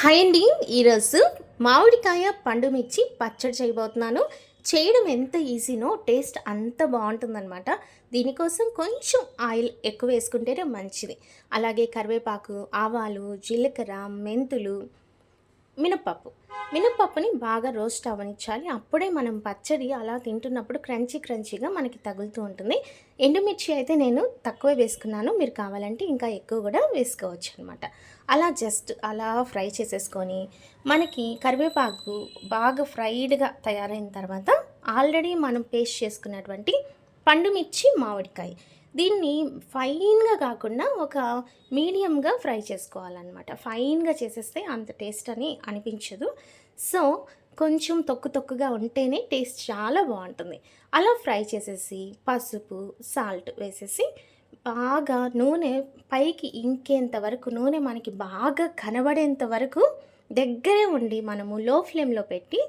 Hi అండి ఈరోజు మామిడికాయ పండు మిర్చి పచ్చడి చేయబోతున్నాను. చేయడం ఎంత ఈజీనో టేస్ట్ అంత బాగుంటుందన్నమాట. దీనికోసం కొంచెం ఆయిల్ ఎక్కువ వేసుకుంటేనే మంచిది. అలాగే కరివేపాకు ఆవాలు జీలకర్ర మెంతులు మినప్పప్పు. మినప్పప్పుని బాగా రోస్ట్ అవ్వనిచ్చాలి అప్పుడే మనం పచ్చడి అలా తింటున్నప్పుడు క్రంచీ క్రంచీగా మనకి తగులుతూ ఉంటుంది. ఎండుమిర్చి అయితే నేను తక్కువ వేసుకున్నాను. మీరు కావాలంటే ఇంకా ఎక్కువ కూడా వేసుకోవచ్చు అనమాట అలా జస్ట్ అలా ఫ్రై చేసేసుకొని మనకి కరివేపాకు బాగా ఫ్రైడ్గా తయారైన తర్వాత ఆల్రెడీ మనం పేస్ట్ చేసుకున్నటువంటి పండుమిర్చి మామిడికాయ. దీన్ని ఫైన్గా కాకుండా ఒక మీడియంగా ఫ్రై చేసుకోవాలన్నమాట. ఫైన్గా చేసేస్తే అంత టేస్ట్ అని అనిపించదు. సో కొంచెం తొక్కు తొక్కుగా ఉంటేనే టేస్ట్ చాలా బాగుంటుంది. అలా ఫ్రై చేసేసి పసుపు సాల్ట్ వేసేసి బాగా నూనె పైకి ఇంకేంత వరకు నూనె మనకి బాగా కనబడేంత వరకు దగ్గరే ఉండి మనము లో ఫ్లేమ్లో పెట్టి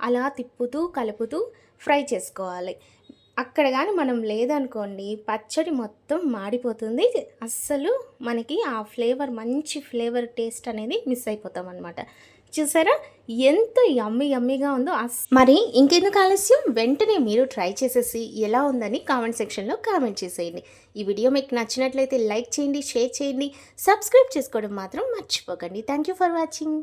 అలా తిప్పుతూ కలుపుతూ ఫ్రై చేసుకోవాలి. అక్కడ కానీ మనం లేదనుకోండి పచ్చడి మొత్తం మాడిపోతుంది. అస్సలు మనకి ఆ ఫ్లేవర్ మంచి ఫ్లేవర్ టేస్ట్ అనేది మిస్ అయిపోతాం అనమాట చూసారా? ఎంత యమ్మి యమ్మిగా ఉందో అస్. మరి ఇంకెందుకు ఆలస్యం? వెంటనే మీరు ట్రై చేసేసి ఎలా ఉందని కామెంట్ సెక్షన్లో కామెంట్ చేసేయండి. ఈ వీడియో మీకు నచ్చినట్లయితే లైక్ చేయండి షేర్ చేయండి. సబ్స్క్రైబ్ చేసుకోవడం మాత్రం మర్చిపోకండి. Thank you for watching.